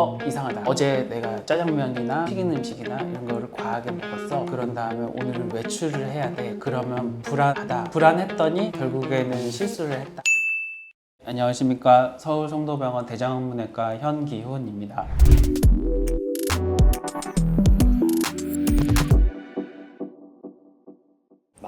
어 이상하다. 어제 내가 짜장면이나 튀긴 음식이나 이런 거를 과하게 먹었어. 그런 다음에 오늘은 외출을 해야 돼. 그러면 불안하다. 불안했더니 결국에는 실수를 했다. 안녕하십니까. 서울 송도병원 대장문외과 현기훈입니다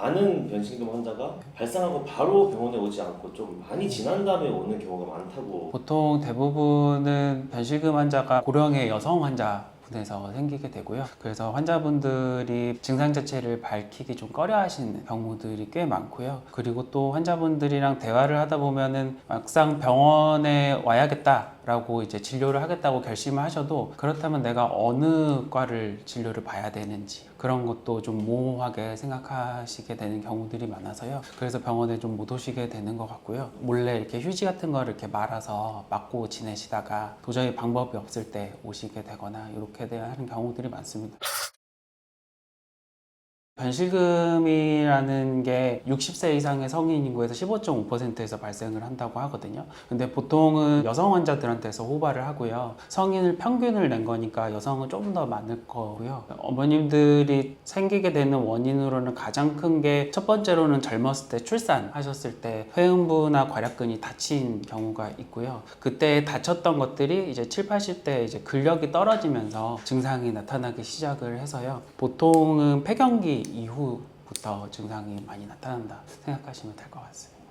많은 변신금 환자가 발생하고 바로 병원에 오지 않고 좀 많이 지난 다음에 오는 경우가 많다고 보통 대부분은 변실금 환자가 고령의 여성 환자 분에서 생기게 되고요. 그래서 환자분들이 증상 자체를 밝히기 좀 꺼려 하시는 경우들이 꽤 많고요. 그리고 또 환자분들이랑 대화를 하다 보면은 막상 병원에 와야겠다 라고 이제 진료를 하겠다고 결심을 하셔도 그렇다면 내가 어느 과를 진료를 봐야 되는지 그런 것도 좀 모호하게 생각하시게 되는 경우들이 많아서요. 그래서 병원에 좀 못 오시게 되는 것 같고요. 몰래 이렇게 휴지 같은 거를 이렇게 말아서 맞고 지내시다가 도저히 방법이 없을 때 오시게 되거나 이렇게 하는 경우들이 많습니다. 변실금이라는 게 60세 이상의 성인 인구에서 15.5%에서 발생을 한다고 하거든요. 근데 보통은 여성 환자들한테서 호발을 하고요. 성인을 평균을 낸 거니까 여성은 조금 더 많을 거고요. 어머님들이 생기게 되는 원인으로는 가장 큰 게 첫 번째로는 젊었을 때 출산하셨을 때 회음부나 괄약근이 다친 경우가 있고요. 그때 다쳤던 것들이 이제 7, 80대 이제 근력이 떨어지면서 증상이 나타나기 시작을 해서요. 보통은 폐경기 이후부터 증상이 많이 나타난다 생각하시면 될 것 같습니다.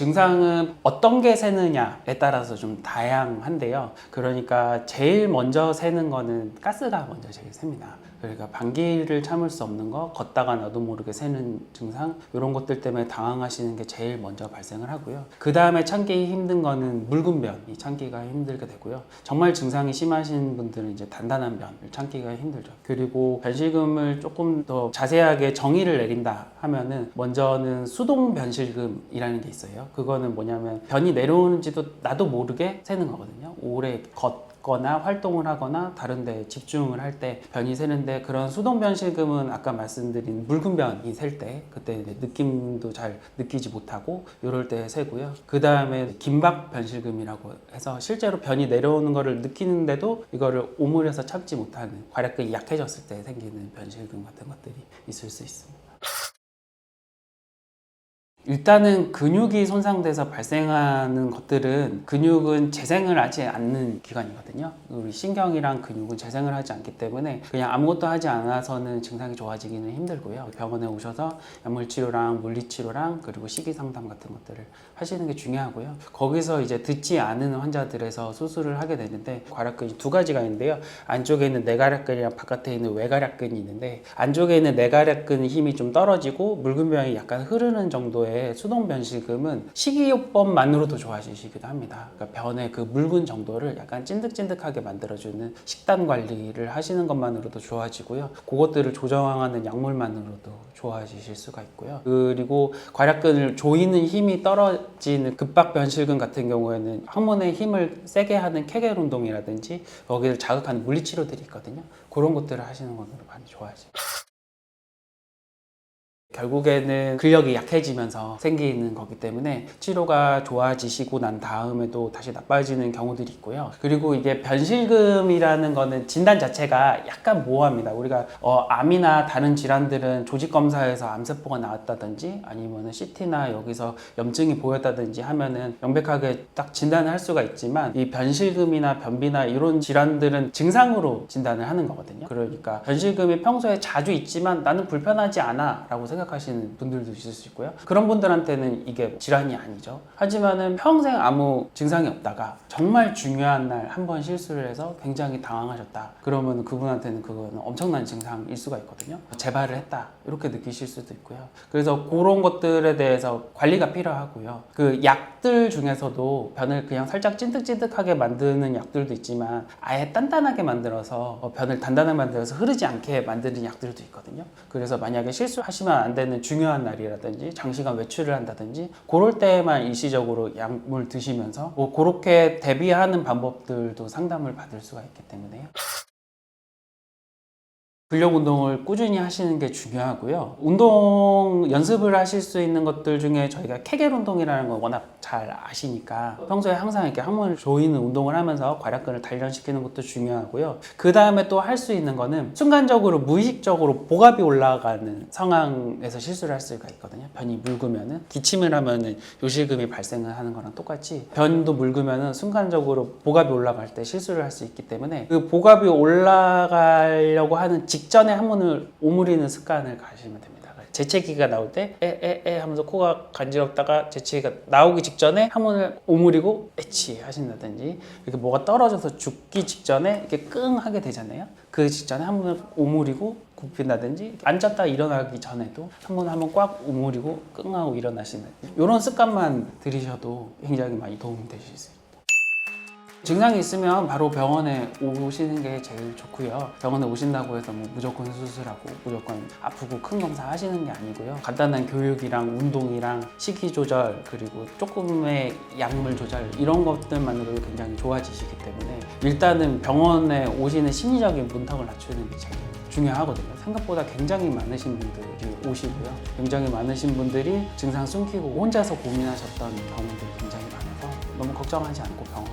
증상은 어떤 게 새느냐에 따라서 좀 다양한데요. 그러니까 제일 먼저 새는 거는 가스가 먼저 제일 셉니다. 그러니까 방귀를 참을 수 없는 거, 걷다가 나도 모르게 새는 증상 이런 것들 때문에 당황하시는 게 제일 먼저 발생을 하고요. 그 다음에 참기 힘든 거는 묽은 변이 참기가 힘들게 되고요. 정말 증상이 심하신 분들은 이제 단단한 변을 참기가 힘들죠. 그리고 변실금을 조금 더 자세하게 정의를 내린다 하면은 먼저는 수동 변실금이라는 게 있어요. 그거는 뭐냐면 변이 내려오는지도 나도 모르게 새는 거거든요. 오래 걷 거나 활동을 하거나 다른 데 집중을 할 때 변이 새는데 그런 수동 변실금은 아까 말씀드린 묽은 변이 셀 때 그때 느낌도 잘 느끼지 못하고 이럴 때 새고요. 그 다음에 긴박 변실금이라고 해서 실제로 변이 내려오는 거를 느끼는데도 이거를 오므려서 참지 못하는 괄약근이 약해졌을 때 생기는 변실금 같은 것들이 있을 수 있습니다. 일단은 근육이 손상돼서 발생하는 것들은 근육은 재생을 하지 않는 기관이거든요. 우리 신경이랑 근육은 재생을 하지 않기 때문에 그냥 아무것도 하지 않아서는 증상이 좋아지기는 힘들고요. 병원에 오셔서 약물 치료랑 물리 치료랑 그리고 식이 상담 같은 것들을 하시는 게 중요하고요. 거기서 이제 듣지 않은 환자들에서 수술을 하게 되는데 괄약근이 두 가지가 있는데요. 안쪽에 있는 내괄약근이랑 바깥에 있는 외괄약근이 있는데 안쪽에 있는 내괄약근 힘이 좀 떨어지고 묽은 병이 약간 흐르는 정도의 수동 변실금은 식이요법만으로도 좋아지시기도 합니다. 그러니까 변의 그 묽은 정도를 약간 찐득찐득하게 만들어주는 식단 관리를 하시는 것만으로도 좋아지고요. 그것들을 조정하는 약물만으로도 좋아지실 수가 있고요. 그리고 괄약근을 조이는 힘이 떨어지는 급박 변실금 같은 경우에는 항문의 힘을 세게 하는 케겔 운동이라든지 거기를 자극하는 물리치료들이 있거든요. 그런 것들을 하시는 것으로 많이 좋아지죠. 결국에는 근력이 약해지면서 생기는 거기 때문에 치료가 좋아지시고 난 다음에도 다시 나빠지는 경우들이 있고요. 그리고 이게 변실금이라는 거는 진단 자체가 약간 모호합니다. 우리가 어, 암이나 다른 질환들은 조직 검사에서 암세포가 나왔다든지 아니면은 CT나 여기서 염증이 보였다든지 하면은 명백하게 딱 진단을 할 수가 있지만 이 변실금이나 변비나 이런 질환들은 증상으로 진단을 하는 거거든요. 그러니까 변실금이 평소에 자주 있지만 나는 불편하지 않아라고 생각 생각하시는 분들도 있을 수 있고요. 그런 분들한테는 이게 질환이 아니죠. 하지만은 평생 아무 증상이 없다가 정말 중요한 날 한 번 실수를 해서 굉장히 당황하셨다. 그러면 그분한테는 그거는 엄청난 증상일 수가 있거든요. 재발을 했다. 이렇게 느끼실 수도 있고요. 그래서 그런 것들에 대해서 관리가 필요하고요. 그 약들 중에서도 변을 그냥 살짝 찐득찐득하게 만드는 약들도 있지만 아예 단단하게 만들어서 변을 단단하게 만들어서 흐르지 않게 만드는 약들도 있거든요. 그래서 만약에 실수하시면 안 되는 중요한 날이라든지 장시간 외출을 한다든지 그럴 때만 일시적으로 약물 드시면서 뭐 그렇게 대비하는 방법들도 상담을 받을 수가 있기 때문에요. 근력 운동을 꾸준히 하시는 게 중요하고요. 운동 연습을 하실 수 있는 것들 중에 저희가 케겔 운동이라는 거 워낙 잘 아시니까 평소에 항상 이렇게 항문을 조이는 운동을 하면서 괄약근을 단련시키는 것도 중요하고요. 그 다음에 또 할 수 있는 거는 순간적으로 무의식적으로 복압이 올라가는 상황에서 실수를 할 수가 있거든요. 변이 묽으면은 기침을 하면은 요실금이 발생을 하는 거랑 똑같이 변도 묽으면은 순간적으로 복압이 올라갈 때 실수를 할 수 있기 때문에 그 복압이 올라가려고 하는 직 전에 항문을 오므리는 습관을 가시면 됩니다. 재채기가 나올 때 에에에 하면서 코가 간지럽다가 재채기가 나오기 직전에 항문을 오므리고 에치 하신다든지 이렇게 뭐가 떨어져서 죽기 직전에 이렇게 끙 하게 되잖아요. 그 직전에 항문을 오므리고 굽힌다든지 앉았다 일어나기 전에도 항문을 한번 꽉 오므리고 끙 하고 일어나시는 이런 습관만 들이셔도 굉장히 많이 도움이 되실 수 있습니다. 증상이 있으면 바로 병원에 오시는 게 제일 좋고요. 병원에 오신다고 해서 뭐 무조건 수술하고 무조건 아프고 큰 검사 하시는 게 아니고요. 간단한 교육이랑 운동이랑 식이 조절 그리고 조금의 약물 조절 이런 것들만으로도 굉장히 좋아지시기 때문에 일단은 병원에 오시는 심리적인 문턱을 낮추는 게 제일 중요하거든요. 생각보다 굉장히 많으신 분들이 오시고요. 굉장히 많으신 분들이 증상 숨기고 혼자서 고민하셨던 경우들이 굉장히 많아서 너무 걱정하지 않고 병원